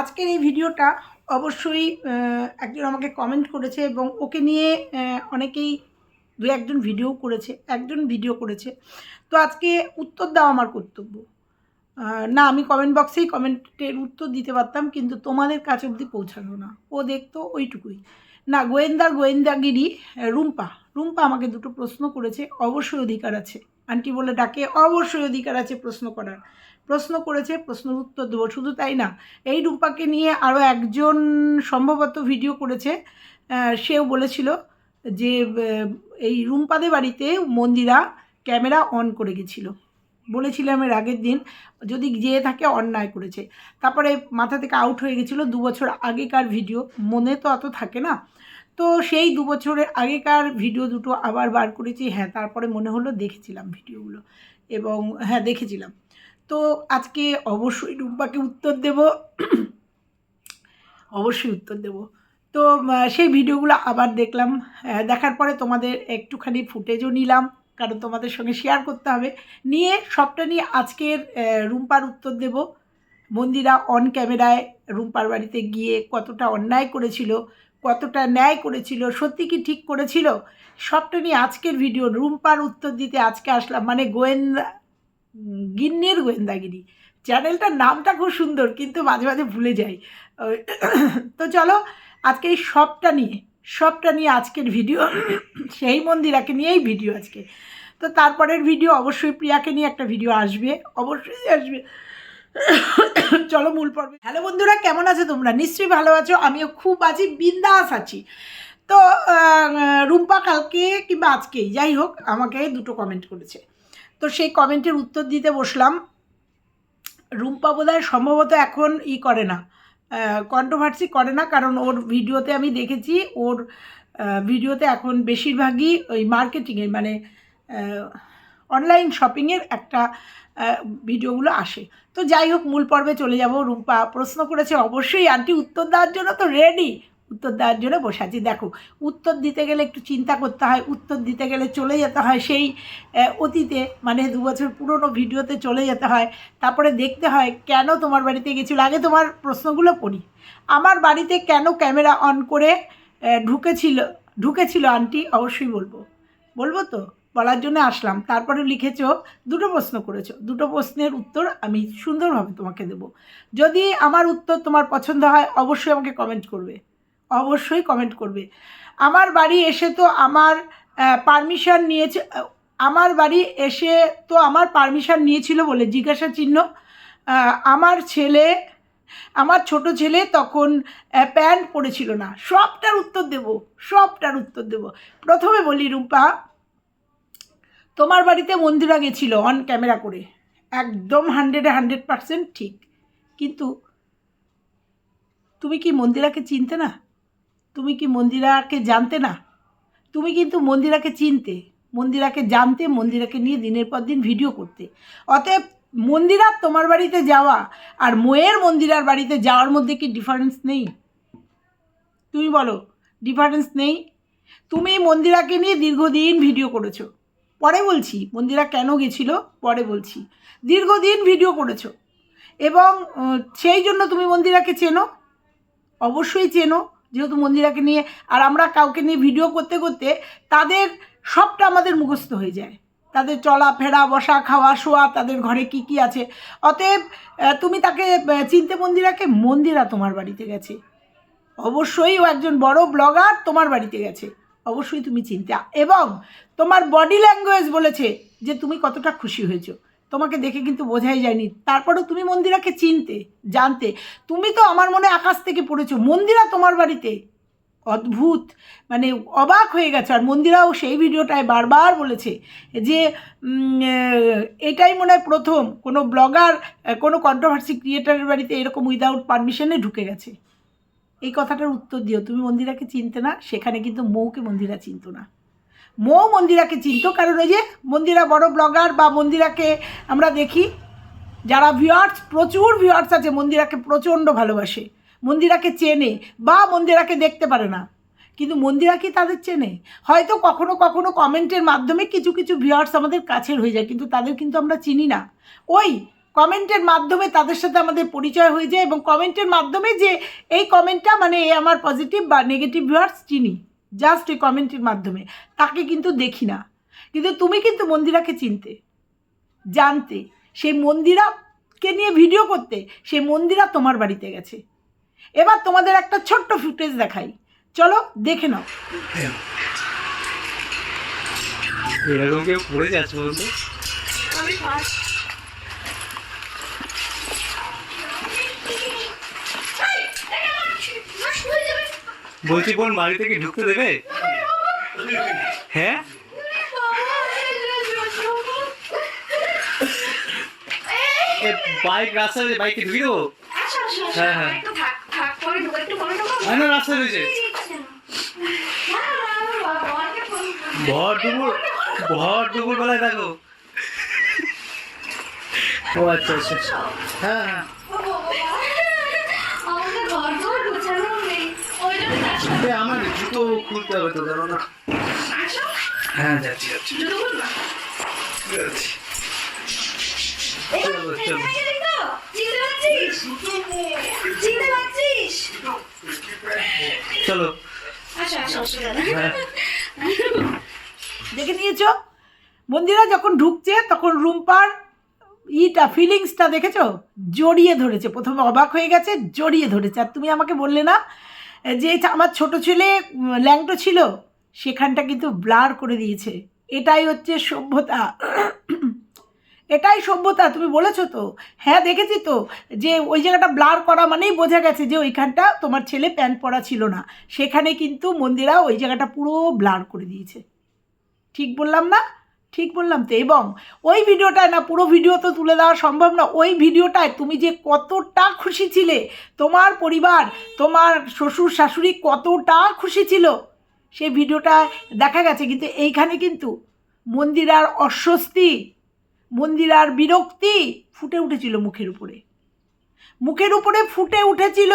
আজকের এই ভিডিওটা অবশ্যই একজন আমাকে কমেন্ট করেছে এবং ওকে নিয়ে অনেকেই দু একজন ভিডিও করেছে, একজন ভিডিও করেছে। তো আজকে উত্তর দেওয়া আমার কর্তব্য। না, আমি কমেন্ট বক্সেই কমেন্টের উত্তর দিতে পারতাম, কিন্তু তোমাদের কাছে অবধি পৌঁছালো না। ও দেখতো ওইটুকুই। না গোয়েন্দার গোয়েন্দাগিরি রুম্পা। রুম্পা আমাকে দুটো প্রশ্ন করেছে, অবশ্যই অধিকার আছে। আন্টি বলে ডাকে, অবশ্যই অধিকার আছে প্রশ্ন করার। প্রশ্ন করেছে, প্রশ্নের উত্তর দেবো। শুধু তাই না, এই রূপাকে নিয়ে আরও একজন সম্ভবত ভিডিও করেছে। সেও বলেছিল যে এই রুম্পাদের বাড়িতে মন্দিরা ক্যামেরা অন করে গেছিল। বলেছিলাম এর আগের দিন, যদি যেয়ে থাকে অন্যায় করেছে। তারপরে মাথা থেকে আউট হয়ে গেছিল দু বছর আগেকার ভিডিও। মনে তো অত থাকে না। তো সেই দু বছরের আগেকার ভিডিও দুটো আবার বার করেছি। হ্যাঁ তারপরে মনে হলো দেখেছিলাম ভিডিওগুলো এবং হ্যাঁ দেখেছিলাম। তো আজকে অবশ্যই রূপাকে উত্তর দেব। অবশ্যই উত্তর দেব। তো সেই ভিডিওগুলো আবার দেখলাম। আহ, দেখার পরে তোমাদের একটুখানি ফুটেজও নিলাম কারণ তোমাদের সঙ্গে শেয়ার করতে হবে। নিয়ে সবটা নিয়ে আজকের রুম্পার উত্তর দেব। মন্দিরা অন ক্যামেরায় রুম্পার বাড়িতে গিয়ে কতটা অন্যায় করেছিল কতটা ন্যায় করেছিল, সত্যি কি ঠিক করেছিল, সবটা নিয়ে আজকের ভিডিও রুম্পার উত্তর দিতে আজকে আসলাম মানে গোয়েন্দা, গিন্নির গোয়েন্দাগিরি। চ্যানেলটার নামটা খুব সুন্দর, কিন্তু মাঝে মাঝে ভুলে যাই। তো চলো, আজকে এই সবটা নিয়ে সবটা নিয়ে আজকের ভিডিও সেই মন্দিরাকে নিয়েই ভিডিও আজকে। তো তারপরের ভিডিও অবশ্যই প্রিয়াকে নিয়ে একটা ভিডিও আসবে, অবশ্যই আসবে। চলো মূল পর্বে। হ্যালো বন্ধুরা, কেমন আছো তোমরা? নিশ্চয়ই ভালো আছো। আমিও খুব আছি, বিন্দাস আছি। তো রুম্পা কালকে কিংবা আজকেই, যাই হোক, আমাকে দুটো কমেন্ট করেছে। তো সেই কমেন্টের উত্তর দিতে বসলাম। রুম্পা বোধহয় সম্ভবত এখন ই করে না কন্ট্রোভার্সি করে না, কারণ ওর ভিডিওতে আমি দেখেছি, ওর ভিডিওতে এখন বেশিরভাগই ওই মার্কেটিংয়ের মানে অনলাইন শপিংয়ের একটা ভিডিওগুলো আসে। তো যাই হোক, মূল পর্বে চলে যাব। রুম্পা প্রশ্ন করেছে, অবশ্যই আন্টি উত্তর দেওয়ার জন্য তো রেডি উত্তর দেওয়ার জন্য বসে আছি। দেখো, উত্তর দিতে গেলে একটু চিন্তা করতে হয়। উত্তর দিতে গেলে চলে যেতে হয় সেই অতীতে মানে দু বছর পুরনো ভিডিওতে চলে যেতে হয়। তারপরে দেখতে হয়, কেন তোমার বাড়িতে গেছিল? আগে তোমার প্রশ্নগুলো পড়ি। আমার বাড়িতে কেন ক্যামেরা অন করে ঢুকেছিল ঢুকেছিল আন্টি অবশ্যই বলব। বলব তো? বলার জন্য আসলাম। তারপরে লিখেছো, দুটো প্রশ্ন করেছ। দুটো প্রশ্নের উত্তর আমি সুন্দরভাবে তোমাকে দেব। যদি আমার উত্তর তোমার পছন্দ হয়, অবশ্যই আমাকে কমেন্ট করবে। অবশ্যই কমেন্ট করবে। আমার বাড়ি এসে তো আমার পারমিশন নিয়েছে আমার বাড়ি এসে তো আমার পারমিশন নিয়েছিল বলে জিজ্ঞাসা চিহ্ন। আমার ছেলে, আমার ছোট ছেলে তখন প্যান্ট পরেছিল না। সবটার উত্তর দেব, সবটার উত্তর দেব। প্রথমে বলি রূপা তোমার বাড়িতে মন্দিরা গেছিল অন ক্যামেরা করে। একদম হান্ড্রেডে হান্ড্রেড পারসেন্ট ঠিক। কিন্তু তুমি কি মন্দিরাকে চিনতে না? তুমি কি মন্দিরাকে জানতে না? তুমি কিন্তু মন্দিরাকে চিনতে। মন্দিরাকে জানতে, মন্দিরাকে নিয়ে দিনের পর দিন ভিডিও করতে। অতএব মন্দিরার তোমার বাড়িতে যাওয়া আর মোয়ের মন্দিরার বাড়িতে যাওয়ার মধ্যে কি ডিফারেন্স নেই? তুমি বলো ডিফারেন্স নেই? তুমি মন্দিরাকে নিয়ে দীর্ঘদিন ভিডিও করেছ। পরে বলছি, মন্দিরা কেন গেছিল? পরে বলছি, দীর্ঘদিন ভিডিও করেছ। এবং সেই জন্য তুমি মন্দিরাকে চেনো? অবশ্যই চেনো, যেহেতু মন্দিরাকে নিয়ে, আর আমরা কাউকে নিয়ে ভিডিও করতে করতে তাদের সবটা আমাদের মুখস্থ হয়ে যায়। তাদের চলাফেরা বসা, খাওয়া, শোয়া, তাদের ঘরে কি কি আছে। অতএব তুমি তাকে চিনতে মন্দিরাকে, মন্দিরা তোমার বাড়িতে গেছে। অবশ্যই ও একজন বড় ব্লগার তোমার বাড়িতে গেছে। অবশ্যই তুমি চিনতে। এবং তোমার বডি ল্যাঙ্গুয়েজ বলেছে যে তুমি কতটা খুশি হয়েছো। তোমাকে দেখে কিন্তু বোঝাই যায়নি। তারপরেও তুমি মন্দিরাকে চিনতে, জানতে। তুমি তো আমার মনে আকাশ থেকে পড়েছো। মন্দিরা তোমার বাড়িতে অদ্ভুত মানে অবাক হয়ে গেছে। আর মন্দিরাও সেই ভিডিওটায় বারবার বলেছে যে এটাই মনে হয় প্রথম। কোনো ব্লগার কোনো কন্ট্রোভার্সি ক্রিয়েটারের বাড়িতে এরকম উইদাউট পারমিশনে ঢুকে গেছে। এই কথাটার উত্তর দিও। তুমি মন্দিরাকে চিনতে না, সেখানে কিন্তু মৌকে মন্দিরা চিনতো না। মৌ মন্দিরাকে চিনতো, কারণ ওই যে মন্দিরা বড় ব্লগার বা মন্দিরাকে আমরা দেখি, যারা ভিউয়ার্স প্রচুর ভিউয়ার্স আছে, মন্দিরাকে প্রচণ্ড ভালোবাসে। মন্দিরাকে চেনে বা মন্দিরাকে দেখতে পারে না। কিন্তু মন্দিরা কি তাদের চেনে? হয়তো কখনো কখনো কমেন্টের মাধ্যমে কিছু কিছু ভিউয়ার্স আমাদের কাছের হয়ে যায়, কিন্তু তাদের কিন্তু আমরা চিনি না। ওই কমেন্টের মাধ্যমে তাদের সাথে আমাদের পরিচয় হয়ে যায় এবং কমেন্টের মাধ্যমে যে এই কমেন্টটা মানে এ আমার পজিটিভ বা নেগেটিভ ভিউয়ার্স চিনি। জাস্ট এই কমেন্টের মাধ্যমে। তাকে কিন্তু দেখি না। কিন্তু তুমি কিন্তু মন্দিরাকে চিনতে জানতে। সেই মন্দিরাকে নিয়ে ভিডিও করতে সেই মন্দিরা তোমার বাড়িতে গেছে। এবার তোমাদের একটা ছোট্ট ফুটেজ দেখাই। চলো দেখে নাও। এরকম কেউ পড়ে যাচ্ছে বলতো? বলছি বোন বাড়ি থেকে ঢুকতে দেবে? হ্যাঁ? বাইক রাস্তায় বাইকে হ্যাঁ, হ্যাঁ। হ্যাঁ রয়েছে। দুপুর দুপুর দেখো। ও আচ্ছা আচ্ছা। হ্যাঁ হ্যাঁ। আমার জুতো খুলতে হবে তো জানো না? হ্যাঁ যাচ্ছি যাচ্ছি। যাচ্ছি। চলো, চলো। চলো হ্যাঁ। দেখে নিয়েছো? মন্দিরা যখন ঢুকছে তখন রুম্পার ইটা ফিলিংসটা দেখেছ? জড়িয়ে ধরেছে। প্রথমে অবাক হয়ে গেছে জড়িয়ে ধরেছে। আর তুমি আমাকে বললে না যে আমার ছোট ছেলে, ল্যাংটো ছিল, সেখানটা কিন্তু ব্লার করে দিয়েছে। এটাই হচ্ছে সভ্যতা। এটাই সভ্যতা, তুমি বলেছ তো? হ্যাঁ দেখেছি তো। যে ওই জায়গাটা ব্লার করা মানেই বোঝা গেছে যে ওইখানটা তোমার ছেলে প্যান্ট পরা ছিল না। সেখানে কিন্তু মন্দিরা ওই জায়গাটা পুরো ব্লার করে দিয়েছে। ঠিক বললাম না? ঠিক বললাম তো, এবং ওই ভিডিওটায় না, পুরো ভিডিও তো তুলে দেওয়া সম্ভব না, ওই ভিডিওটায় তুমি যে কতটা খুশি ছিলে, তোমার পরিবার, তোমার শ্বশুর, শাশুড়ি কতটা খুশি ছিল, সেই ভিডিওটা দেখা গেছে। কিন্তু এইখানে কিন্তু মন্দিরার অস্বস্তি, মন্দিরার বিরক্তি ফুটে উঠেছিল মুখের উপরে। মুখের উপরে ফুটে উঠেছিল,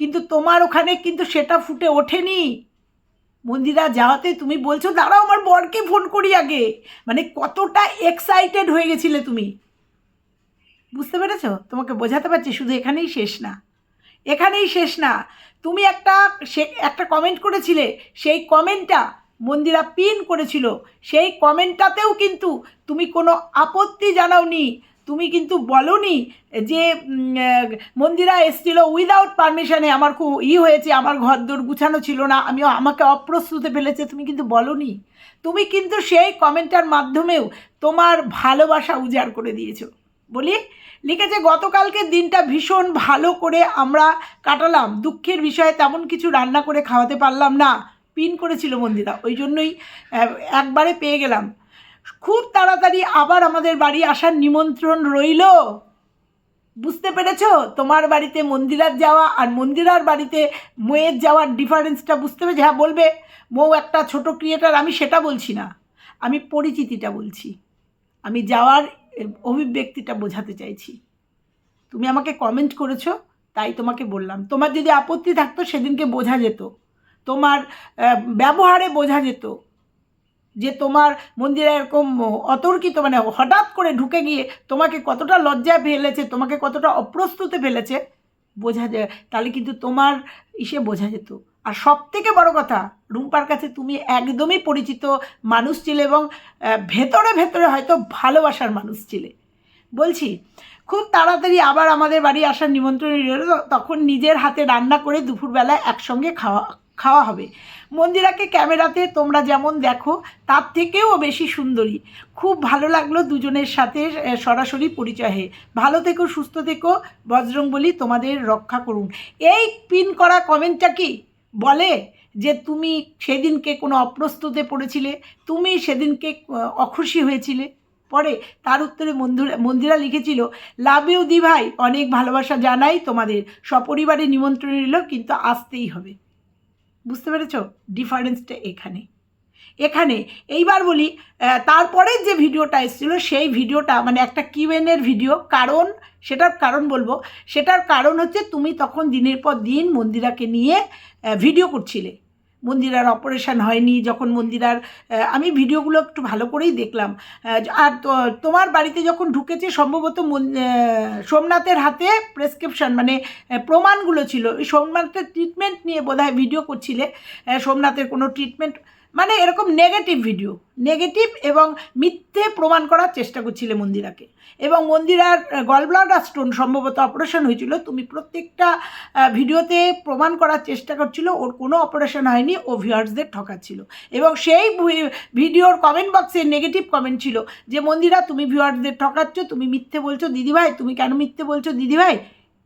কিন্তু তোমার ওখানে কিন্তু সেটা ফুটে ওঠেনি। মন্দিরা যাওয়াতে তুমি বলছো, দাঁড়াও, আমার বরকে ফোন করি আগে। মানে কতটা এক্সাইটেড হয়ে গেছিলে তুমি? বুঝতে পেরেছ? তোমাকে বোঝাতে পারছি, শুধু এখানেই শেষ না। এখানেই শেষ না। তুমি একটা, সে, একটা কমেন্ট করেছিলে, সেই কমেন্টটা মন্দিরা পিন করেছিল। সেই কমেন্টটাতেও কিন্তু তুমি কোনো আপত্তি জানাওনি। তুমি কিন্তু বলনি যে মন্দিরা এসেছিল উইদাউট পারমিশনে আমার খুব ই হয়েছে, আমার ঘর দোর গুছানো ছিল না আমি আমাকে অপ্রস্তুতে ফেলেছে, তুমি কিন্তু বলনি। তুমি কিন্তু সেই কমেন্টার মাধ্যমেও তোমার ভালোবাসা উজাড় করে দিয়েছ। বলি, লিখেছে, গতকালকে দিনটা ভীষণ ভালো করে আমরা কাটালাম। দুঃখের বিষয়ে তেমন কিছু রান্না করে খাওয়াতে পারলাম না। পিন করেছিল মন্দিরা। ওই জন্যই একবারে পেয়ে গেলাম। খুব তাড়াতাড়ি আবার আমাদের বাড়ি আসার নিমন্ত্রণ রইল। বুঝতে পেরেছ? তোমার বাড়িতে মন্দিরার যাওয়া আর মন্দিরার বাড়িতে মোয়ের যাওয়ার ডিফারেন্সটা বুঝতে পেরেছি? হ্যাঁ বলবে, মৌ, একটা ছোট ক্রিয়েটার আমি সেটা বলছি না। আমি পরিচিতিটা বলছি। আমি যাওয়ার অভিব্যক্তিটা বোঝাতে চাইছি। তুমি আমাকে কমেন্ট করেছ, তাই তোমাকে বললাম। তোমার যদি আপত্তি থাকতো, সেদিনকে বোঝা যেত। তোমার ব্যবহারে বোঝা যেত। যে তোমার মন্দিরে এরকম অতর্কিত মানে হঠাৎ করে ঢুকে গিয়ে তোমাকে কতটা লজ্জায় ফেলেছে, তোমাকে কতটা অপ্রস্তুতে ফেলেছে, বোঝা যায়, তাহলে কিন্তু তোমার ইসে বোঝা যেত। আর সব থেকে বড় কথা, রুম্পার কাছে তুমি একদমই পরিচিত মানুষ ছিলে এবং ভেতরে ভেতরে হয়তো ভালোবাসার মানুষ ছিলে। বলছি, খুব তাড়াতাড়ি আবার আমাদের বাড়ি আসার নিমন্ত্রণ তখন নিজের হাতে রান্না করে দুপুরবেলায় একসঙ্গে খাওয়া খাওয়া হবে। মন্দিরাকে ক্যামেরাতে তোমরা যেমন দেখো, তার থেকেও বেশি সুন্দরী। খুব ভালো লাগল দুজনের সাথে সরাসরি পরিচয় হয়ে। ভালো থেকো, সুস্থ থেকো বজরং বলি তোমাদের রক্ষা করুন। এই পিন করা কমেন্টটা কি? বলে যে তুমি সেদিনকে কোনো অপ্রস্তুতে পড়েছিলে, তুমি সেদিনকে অখুশি হয়েছিলে। পরে তার উত্তরে মন্দিরা মন্দিরা লিখেছিল লাভ ইউ দি ভাই অনেক ভালোবাসা জানাই তোমাদের। সপরিবারে নিমন্ত্রণ নিল কিন্তু আসতেই হবে। বুঝতে পেরেছ? ডিফারেন্সটা এখানে। এখানে এইবার বলি তারপরে তারপরের যে ভিডিওটা এসেছিল, সেই ভিডিওটা মানে একটা কিউএনের ভিডিও, কারণ, সেটার কারণ বলব, সেটার কারণ হচ্ছে তুমি তখন দিনের পর দিন মন্দিরাকে নিয়ে ভিডিও করছিলে। মন্দিরার অপারেশান হয়নি, যখন মন্দিরার আমি ভিডিওগুলো একটু ভালো করেই দেখলাম। আর তোমার বাড়িতে যখন ঢুকেছে, সম্ভবত মন- সোমনাথের হাতে প্রেসক্রিপশন মানে প্রমাণগুলো ছিল। ওই সোমনাথের ট্রিটমেন্ট নিয়ে বোধহয় ভিডিও করছিলে। সোমনাথের কোনো ট্রিটমেন্ট মানে এরকম নেগেটিভ ভিডিও নেগেটিভ এবং মিথ্যে প্রমাণ করার চেষ্টা করছিলে মন্দিরাকে। এবং মন্দিরার গলব্লাডার স্টোন সম্ভবত অপারেশন হয়েছিল। তুমি প্রত্যেকটা ভিডিওতে প্রমাণ করার চেষ্টা করছিল, ওর কোনো অপারেশন হয়নি, ও ভিউয়ার্সদের ঠকাচ্ছিল। এবং সেই ভিডিওর কমেন্ট বক্সে নেগেটিভ কমেন্ট ছিল যে, মন্দিরা, তুমি ভিউয়ার্সদের ঠকাচ্ছ, তুমি মিথ্যে বলছো, দিদিভাই, তুমি কেন মিথ্যে বলছো, দিদিভাই?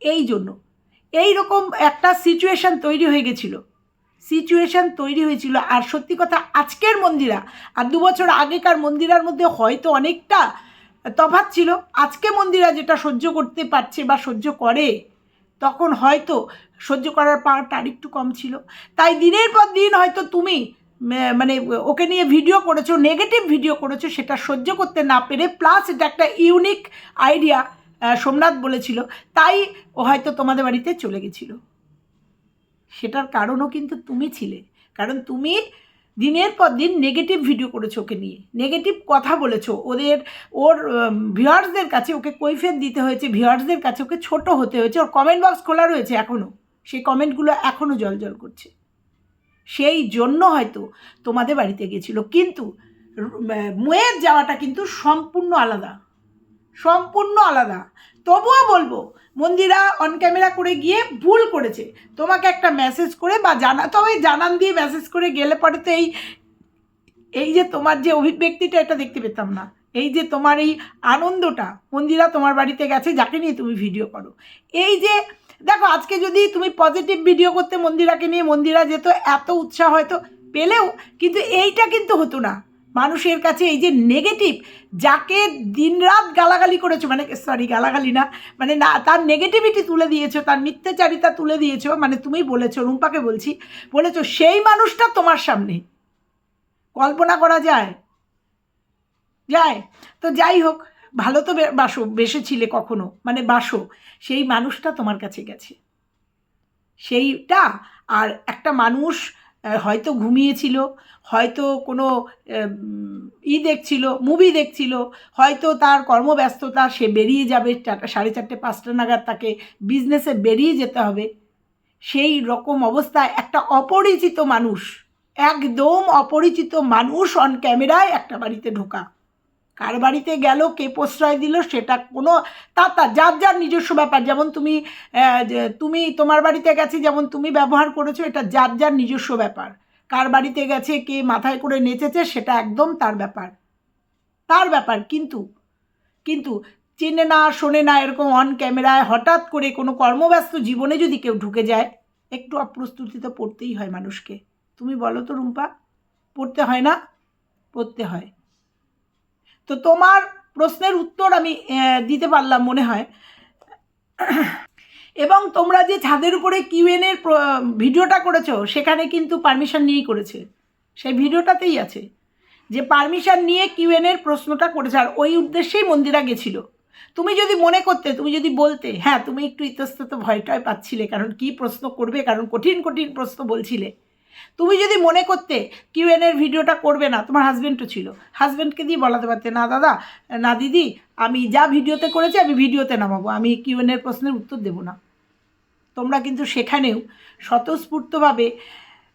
এই জন্য। এই রকম একটা সিচুয়েশন তৈরি হয়ে গেছিল। সিচুয়েশন তৈরি হয়েছিল। আর সত্যি কথা, আজকের মন্দিরা, আর দু বছর আগেকার মন্দিরার মধ্যে হয়তো অনেকটা তফাৎ ছিল। আজকে মন্দিরা যেটা সহ্য করতে পারছে বা সহ্য করে, তখন হয়তো সহ্য করার পাওয়ারটা আরেকটু কম ছিল। তাই দিনের পর দিন হয়তো তুমি মানে ওকে নিয়ে ভিডিও করেছ নেগেটিভ ভিডিও করেছ, সেটা সহ্য করতে না পেরে প্লাস এটা একটা ইউনিক আইডিয়া সোমনাথ বলেছিল। তাই ও হয়তো তোমাদের বাড়িতে চলে গেছিল। সেটার কারণও কিন্তু তুমি ছিলে। কারণ তুমি দিনের পর দিন নেগেটিভ ভিডিও করেছ ওকে নিয়ে। নেগেটিভ কথা বলেছ। ওদের, ওর ভিউয়ার্সদের কাছে ওকে কৈফিয়ত দিতে হয়েছে ভিউয়ার্সদের কাছে ওকে ছোট হতে হয়েছে। ওর কমেন্ট বক্স খোলা রয়েছে এখনও সেই কমেন্টগুলো এখনও জল জল করছে। সেই জন্য হয়তো তোমাদের বাড়িতে গেছিল। কিন্তু মেয়ের যাওয়াটা কিন্তু সম্পূর্ণ আলাদা। সম্পূর্ণ আলাদা। তবুও বলব মন্দিরা অন ক্যামেরা করে গিয়ে ভুল করেছে। তোমাকে একটা মেসেজ করে বা জানা তবে জানান দিয়ে মেসেজ করে গেলে পরে তো এই এই যে তোমার যে অভিব্যক্তিটা এটা দেখতে পেতাম না। এই যে তোমার এই আনন্দটা, মন্দিরা তোমার বাড়িতে গেছে, যাকে নিয়ে তুমি ভিডিও করো। এই যে, দেখো আজকে যদি তুমি পজিটিভ ভিডিও করতে মন্দিরাকে নিয়ে, মন্দিরা যেত এত উৎসাহ হয়তো পেলেও, কিন্তু এইটা কিন্তু হতো না। মানুষের কাছে এই যে নেগেটিভ যাকে দিনরাত গালাগালি করেছ মানে সরি গালাগালি না মানে না, তার নেগেটিভিটি তুলে দিয়েছ, তার মিথ্যাচারিতা তুলে দিয়েছ মানে তুমি বলেছ, রুম্পাকে বলছি, বলেছ, সেই মানুষটা তোমার সামনে। কল্পনা করা যায়? যায়? তো যাই হোক, ভালো তো বাসো, বেসেছিলে কখনো মানে বাসো, সেই মানুষটা তোমার কাছে গেছে। সেইটা, আর একটা মানুষ হয়তো ঘুমিয়েছিল, হয়তো কোনো ই দেখছিল মুভি দেখছিল, হয়তো তার কর্মব্যস্ততা, সে বেরিয়ে যাবে সাড়ে চারটে, পাঁচটা নাগাদ তাকে বিজনেসে বেরিয়ে যেতে হবে। সেই রকম অবস্থায় একটা অপরিচিত মানুষ, একদম অপরিচিত মানুষ অন ক্যামেরায় একটা বাড়িতে ঢোকা। কার বাড়িতে গেল, কে প্রশ্রয় দিল, সেটা কোনো, তা তা, যার যার নিজস্ব ব্যাপার। যেমন তুমি তুমি তোমার বাড়িতে গেছে, যেমন তুমি ব্যবহার করেছ, এটা যার যার নিজস্ব ব্যাপার। কার বাড়িতে গেছে, কে মাথায় করে নেচেছে, সেটা একদম তার ব্যাপার। তার ব্যাপার, কিন্তু কিন্তু চেনে না, শোনে না, এরকম অন ক্যামেরায় হঠাৎ করে কোনো কর্মব্যস্ত জীবনে যদি কেউ ঢুকে যায়, একটু অপ্রস্তুতি তো পড়তেই হয় মানুষকে। তুমি বলো তো রুম্পা, পড়তে হয় না? পড়তে হয়। তো তোমার প্রশ্নের উত্তর আমি দিতে পারলাম মনে হয়। এবং তোমরা যে ছাদের উপরে কিউএনের ভিডিওটা করেছ, সেখানে কিন্তু পারমিশন নিয়েই করেছে। সেই ভিডিওটাতেই আছে যে পারমিশন নিয়ে কিউএনের প্রশ্নটা করেছে, আর ওই উদ্দেশ্যেই মন্দিরা গেছিল। তুমি যদি মনে করতে, তুমি যদি বলতে হ্যাঁ তুমি একটু ইতস্তত ভয়টায় পাচ্ছিলে, কারণ কি প্রশ্ন করবে, কারণ কঠিন কঠিন প্রশ্ন বলছিলে। তুমি যদি মনে করতে কিউএনের ভিডিওটা করবে না, তোমার হাজব্যান্ডও ছিল। হাজব্যান্ডকে দিয়ে বলাতে পারতে, না দাদা, না দিদি, আমি যা ভিডিওতে করেছি আমি ভিডিওতে নামাবো, আমি কিউএনের প্রশ্নের উত্তর দেবো না। তোমরা কিন্তু সেখানেও স্বতঃস্ফূর্তভাবে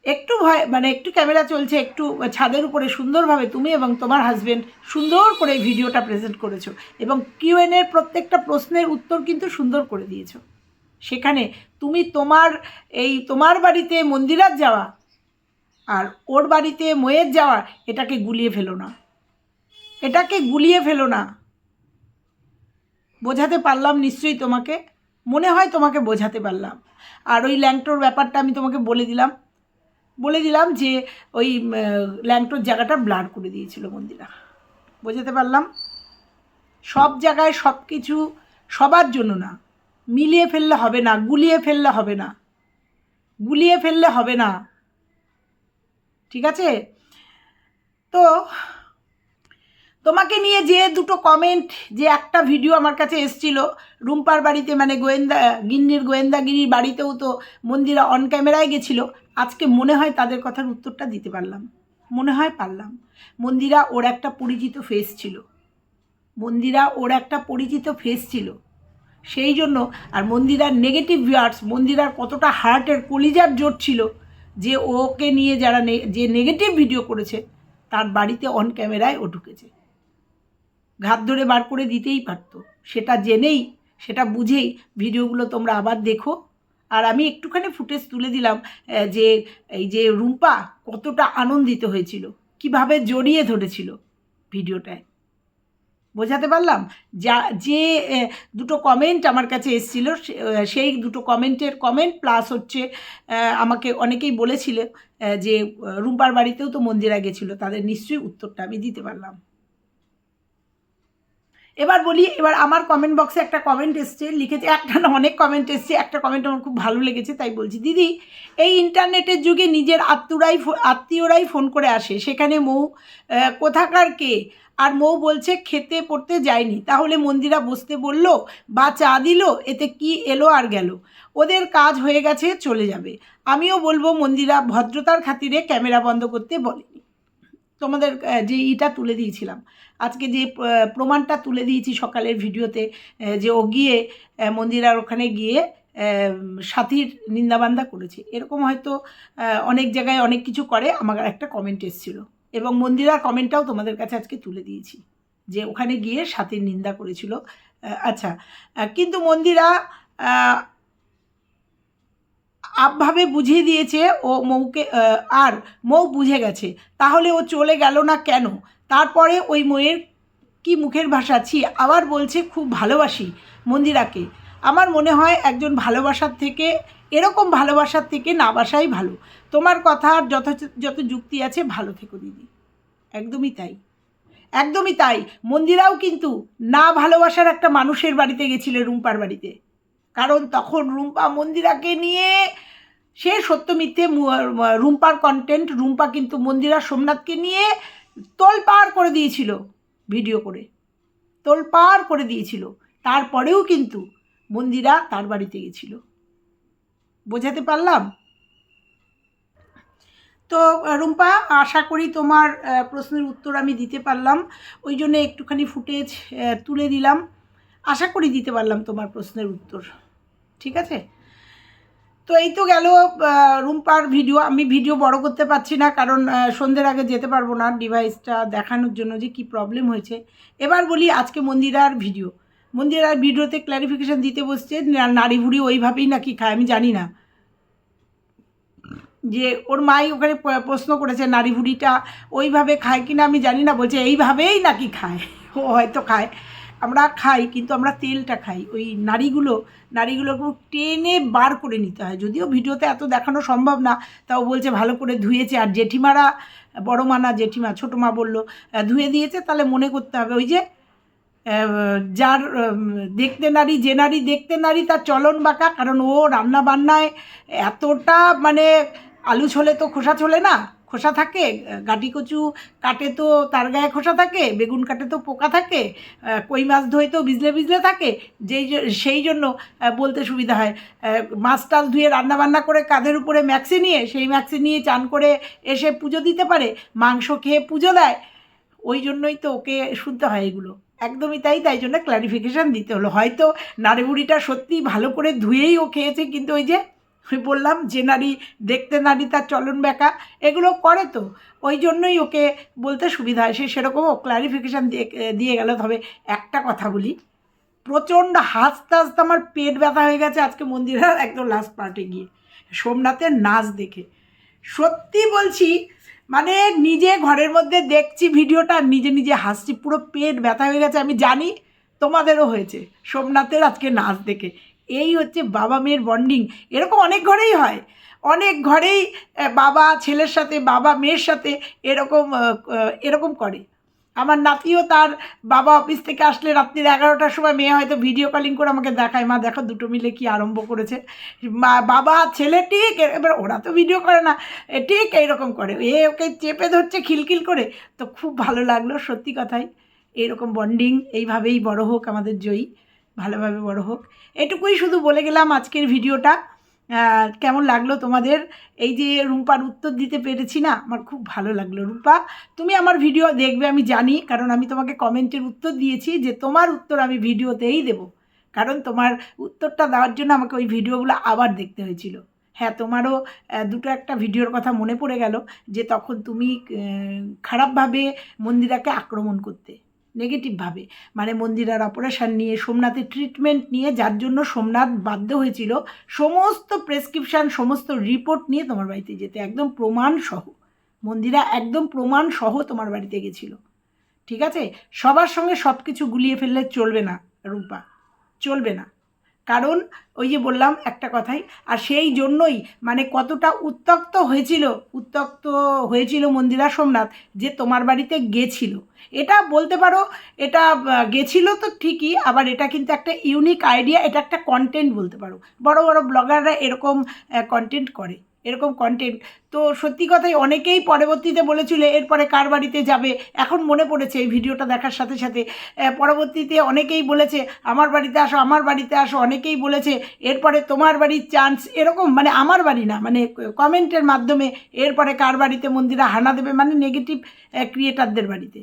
একটু ভয় মানে একটু ক্যামেরা চলছে, একটু ছাদের উপরে সুন্দরভাবে তুমি এবং তোমার হাজবেন্ড সুন্দর করে ভিডিওটা প্রেজেন্ট করেছ এবং কিউএনের প্রত্যেকটা প্রশ্নের উত্তর কিন্তু সুন্দর করে দিয়েছ। সেখানে তুমি তোমার, এই তোমার বাড়িতে মন্দিরাত যাওয়া আর ওর বাড়িতে ময়ের যাওয়া, এটাকে গুলিয়ে ফেলো না। এটাকে গুলিয়ে ফেলো না। বোঝাতে পারলাম নিশ্চয়ই তোমাকে, মনে হয় তোমাকে বোঝাতে পারলাম। আর ওই ল্যাংটোর ব্যাপারটা আমি তোমাকে বলে দিলাম। বলে দিলাম যে ওই ল্যাংটোর জায়গাটা ব্লার করে দিয়েছিল মন্দিরা। বোঝাতে পারলাম? সব জায়গায় সব কিছু সবার জন্য না। মিলিয়ে ফেললে হবে না, গুলিয়ে ফেললে হবে না। গুলিয়ে ফেললে হবে না। ঠিক আছে? তো তোমাকে নিয়ে যে দুটো কমেন্ট যে একটা ভিডিও আমার কাছে এসছিল, রুম্পার বাড়িতে মানে গোয়েন্দা, গিন্নির গোয়েন্দাগিরির বাড়িতেও তো মন্দিরা অন ক্যামেরায় গেছিল, আজকে মনে হয় তাদের কথার উত্তরটা দিতে পারলাম। মনে হয় পারলাম। মন্দিরা ওর একটা পরিচিত ফেস ছিল। মন্দিরা ওর একটা পরিচিত ফেস ছিল। সেই জন্য, আর মন্দিরার নেগেটিভ ভিউয়ার্স মন্দিরার কতটা হার্টের কলিজার জোর ছিল যে ওকে নিয়ে যারা যে নেগেটিভ ভিডিও করেছে, তার বাড়িতে অন ক্যামেরায় ও ঢুকেছে। ঘাত ধরে বার করে দিতেই পারতো। সেটা জেনেই, সেটা বুঝেই ভিডিওগুলো তোমরা আবার দেখো। আর আমি একটুখানি ফুটেজ তুলে দিলাম যে এই যে রুম্পা কতটা আনন্দিত হয়েছিল, কীভাবে জড়িয়ে ধরেছিল ভিডিওটায় বোঝাতে পারলাম? যা, যে দুটো কমেন্ট আমার কাছে এসেছিল সেই দুটো কমেন্টের কমেন্ট প্লাস হচ্ছে আমাকে অনেকেই বলেছিল যে রুম্পার বাড়িতেও তো মন্দিরা গেছিল, তাদের নিশ্চয়ই উত্তরটা আমি দিতে পারলাম। এবার বলি, এবার আমার কমেন্ট বক্সে একটা কমেন্ট এসছে, লিখেছে, একটা না অনেক কমেন্ট এসছে, একটা কমেন্ট আমার খুব ভালো লেগেছে, তাই বলছি, দিদি, এই ইন্টারনেটের যুগে নিজের আত্মীয়রাই আত্মীয়রাই ফোন করে আসে, সেখানে মৌ কোথাকার কে? আর মৌ বলছে, খেতে পড়তে যায়নি। তাহলে মন্দিরা বসতে বলল, বা চা দিল? এতে কি এলো আর গেল? ওদের কাজ হয়ে গেছে, চলে যাবে। আমিও বলব মন্দিরা, ভদ্রতার খাতিরে ক্যামেরা বন্ধ করতে বলেনি। তোমাদের যে ইটা তুলে দিয়েছিলাম। আজকে যে প্রমাণটা তুলে দিয়েছি সকালের ভিডিওতে যে ও গিয়ে মন্দিরার ওখানে গিয়ে সাথীর নিন্দাবান্দা করেছে। এরকম হয়তো অনেক জায়গায় অনেক কিছু করে, আমার একটা কমেন্ট এসেছিল। এবং মন্দিরার কমেন্টটাও তোমাদের কাছে আজকে তুলে দিয়েছি, যে ওখানে গিয়ে সাথীর নিন্দা করেছিল। আচ্ছা কিন্তু মন্দিরা আপভাবে বুঝিয়ে দিয়েছে, ও মৌকে আর মৌ বুঝে গেছে, তাহলে ও চলে গেল না কেন? তারপরে ওই ময়ের কি মুখের ভাষা? ছি, আবার বলছে, খুব ভালোবাসি মন্দিরাকে। আমার মনে হয় একজন ভালোবাসার থেকে এরকম ভালোবাসার থেকে না বাসাই ভালো। তোমার কথার যত যত যুক্তি আছে ভালো থেকো দিদি। একদমই তাই। একদমই তাই। মন্দিরাও কিন্তু না ভালোবাসার একটা মানুষের বাড়িতে গেছিলে রুম্পার বাড়িতে। কারণ তখন রুম্পা মন্দিরাকে নিয়ে সে সত্য মিথ্যে রুম্পার কন্টেন্ট রুম্পা কিন্তু মন্দিরা সোমনাথকে নিয়ে তোলপাড় করে দিয়েছিল ভিডিও করে। তোলপাড় করে দিয়েছিল। তারপরেও কিন্তু মন্দিরা তার বাড়িতে গেছিল। বোঝাতে পারলাম? তো, রুম্পা, আশা করি তোমার প্রশ্নের উত্তর আমি দিতে পারলাম। ওই জন্য একটুখানি ফুটেজ তুলে দিলাম। আশা করি দিতে পারলাম তোমার প্রশ্নের উত্তর। ঠিক আছে? তো এই তো গেল রুম্পার ভিডিও। আমি ভিডিও বড় করতে পারছি না, কারণ সন্ধ্যের আগে যেতে পারব না। ডিভাইসটা দেখানোর জন্য যে কি প্রবলেম হয়েছে। এবার বলি আজকে মন্দিরার ভিডিও। মন্দিরার ভিডিওতে ক্ল্যারিফিকেশন দিতে বসছে নারী ভুড়ি ওইভাবেই নাকি খায়, আমি জানি না। যে ওর মাই ওখানে প্রশ্ন করেছে, নারী ভুড়িটা ওইভাবে খায় কিনা আমি জানি না, বলছে এইভাবেই নাকি খায়, ও হয়তো খায়। আমরা খাই, কিন্তু আমরা তেলটা খাই। ওই নাড়িগুলো নাড়িগুলোকে টেনে বার করে নিতে হয়। যদিও ভিডিওতে এত দেখানো সম্ভব না, তাও বলছে ভালো করে ধুয়েছে। আর জেঠিমারা, বড় মা না জেঠিমা, ছোটো মা বলল ধুয়ে দিয়েছে, তাহলে মনে করতে হবে। ওই যে যার দেখতে নারী, যে নারী দেখতে নারী, তার চলন বাঁকা, কারণ ও রান্না বান্নায় এতটা মানে আলু ছোলে তো খোসা ছোলে না, খোসা থাকে, গাটি কচু কাটে তো তার গায়ে খোসা থাকে, বেগুন কাটে তো পোকা থাকে কই মাছ ধুয়ে তো বিজলে বিজলে থাকে, যেই সেই জন্য বলতে সুবিধা হয়। মাছ টাছ ধুয়ে রান্না বান্না করে কাঁধের উপরে ম্যাক্সি নিয়ে, সেই ম্যাক্সি নিয়ে চান করে এসে পুজো দিতে পারে, মাংস খেয়ে পুজো দেয়, ওই জন্যই তো ওকে শুনতে হয় এগুলো। একদমই তাই তাই জন্য ক্লারিফিকেশান দিতে হলো। হয়তো নারী বুড়িটা সত্যি ভালো করে ধুয়েই ও খেয়েছে, কিন্তু ওই যে বললাম, যে নারী দেখতে নারী তার চলন ব্যাকা এগুলো করে তো। ওই জন্যই ওকে বলতে সুবিধা হয়, সে সেরকম ও ক্লারিফিকেশান দিয়ে দিয়ে গেল। তবে একটা কথা বলি, প্রচণ্ড হাসতে হাসতে আমার পেট ব্যথা হয়ে গেছে আজকে মন্দিরের একদম লাস্ট পার্টে গিয়ে। সোমনাথের নাচ দেখে। সত্যি বলছি মানে নিজে ঘরের মধ্যে দেখছি ভিডিওটা, নিজে নিজে হাসছি, পুরো পেট ব্যথা হয়ে গেছে, আমি জানি তোমাদেরও হয়েছে। সোমনাথের আজকে নাচ দেখে। এই হচ্ছে বাবা মেয়ের বন্ডিং এরকম অনেক ঘরেই হয়। অনেক ঘরেই বাবা ছেলের সাথে, বাবা মেয়ের সাথে এরকম এরকম করে। আমার নাতিও তার বাবা অফিস থেকে আসলে রাত্রির এগারোটার সময় মেয়ে হয়তো ভিডিও কলিং করে আমাকে দেখায়। মা, দেখো দুটো মিলে কি আরম্ভ করেছে। মা, বাবা, ছেলে ঠিক, এবার ওরা তো ভিডিও করে না। ঠিক এইরকম করে। এ ওকে চেপে ধরছে খিলখিল করে। তো খুব ভালো লাগল সত্যি কথাই। এরকম বন্ডিং এইভাবেই বড় হোক আমাদের জয়ী। ভালোভাবে বড় হোক। এটুকুই শুধু বলে গেলাম আজকের ভিডিওটা কেমন লাগল তোমাদের? এই যে রুম্পার উত্তর দিতে পেরেছি না? আমার খুব ভালো লাগল। রুম্পা, তুমি আমার ভিডিও দেখবে, আমি জানি, কারণ আমি তোমাকে কমেন্টের উত্তর দিয়েছি যে তোমার উত্তর আমি ভিডিওতেই দেব। কারণ তোমার উত্তরটা দেওয়ার জন্য আমাকে ওই ভিডিওগুলো আবার দেখতে হয়েছিল। হ্যাঁ তোমারও দুটো একটা ভিডিওর কথা মনে পড়ে গেল যে তখন তুমি খারাপভাবে মন্দিরাকে আক্রমণ করতে। নেগেটিভভাবে মানে মন্দিরার অপারেশান নিয়ে, সোমনাথের ট্রিটমেন্ট নিয়ে, যার জন্য সোমনাথ বাধ্য হয়েছিল সমস্ত প্রেসক্রিপশান সমস্ত রিপোর্ট নিয়ে তোমার বাড়িতে যেতে। একদম প্রমাণ সহ। মন্দিরা একদম প্রমাণ সহ তোমার বাড়িতে গেছিল। ঠিক আছে? সবার সঙ্গে সব কিছু গুলিয়ে ফেললে চলবে না রূপা। চলবে না। কারণ ওই যে বললাম একটা কথাই, আর সেই জন্যই মানে কতটা উত্তক্ত হয়েছিল উত্তক্ত হয়েছিল মন্দিরা সোমনাথ যে তোমার বাড়িতে গেছিল। এটা বলতে পারো, এটা গেছিল তো ঠিকই, আবার এটা কিন্তু একটা ইউনিক আইডিয়া এটা একটা কন্টেন্ট বলতে পারো। বড় বড় ব্লগাররা এরকম কন্টেন্ট করে। এরকম কন্টেন্ট তো সত্যি কথাই অনেকেই পরবর্তীতে বলেছিল, এরপরে কার বাড়িতে যাবে? এখন মনে পড়েছে এই ভিডিওটা দেখার সাথে সাথে। পরবর্তীতে অনেকেই বলেছে, আমার বাড়িতে আসো, আমার বাড়িতে আসো। অনেকেই বলেছে, এরপরে তোমার বাড়ির চান্স এরকম মানে আমার বাড়ি না। মানে কমেন্টের মাধ্যমে, এরপরে কার বাড়িতে মন্দিরা হানা দেবে? মানে নেগেটিভ ক্রিয়েটারদের বাড়িতে।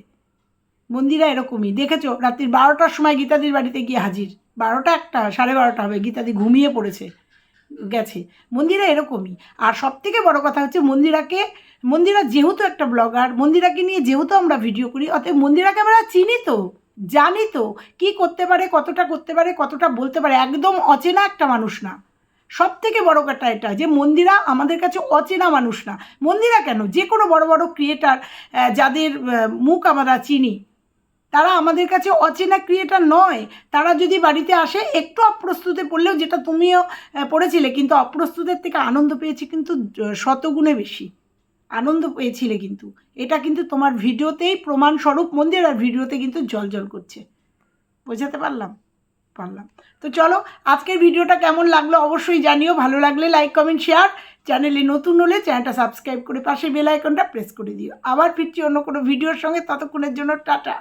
মন্দিরা এরকমই। দেখেছ? রাত্রির বারোটার সময় গীতাদির বাড়িতে গিয়ে হাজির। বারোটা একটা, সাড়ে বারোটা হবে। গীতাদি ঘুমিয়ে পড়েছে। গেছে। মন্দিরা এরকমই। আর সব থেকে বড় কথা হচ্ছে মন্দিরাকে, মন্দিরা যেহেতু একটা ব্লগার, মন্দিরাকে নিয়ে যেহেতু আমরা ভিডিও করি, অতএব মন্দিরাকে আমরা চিনি তো, জানি তো কী করতে পারে, কতটা করতে পারে, কতটা বলতে পারে, একদম অচেনা একটা মানুষ না। সব থেকে বড় কথা এটা যে মন্দিরা আমাদের কাছে অচেনা মানুষ না। মন্দিরা কেন? যে কোনো বড় বড় ক্রিয়েটার যাদের মুখ আমরা চিনি তারা আমাদের কাছে অচেনা ক্রিয়েটার নয়। তারা যদি বাড়িতে আসে, একটু অপ্রস্তুতে পড়লেও যেটা তুমিও পড়েছিলে, কিন্তু অপ্রস্তুতের থেকে আনন্দ পেয়েছি কিন্তু শতগুণে বেশি। আনন্দ পেয়েছিলে কিন্তু। এটা কিন্তু তোমার ভিডিওতেই প্রমাণস্বরূপ মন্দির আর ভিডিওতে কিন্তু জল জল করছে। বোঝাতে পারলাম? পারলাম। তো চলো, আজকের ভিডিওটা কেমন লাগল অবশ্যই জানিও। ভালো লাগলে লাইক কমেন্ট শেয়ার চ্যানেলে নতুন হলে চ্যানেলটা সাবস্ক্রাইব করে পাশে বেল আইকনটা প্রেস করে দিও। আবার ফিরছি অন্য কোনো ভিডিওর সঙ্গে। ততক্ষণের জন্য টাটা।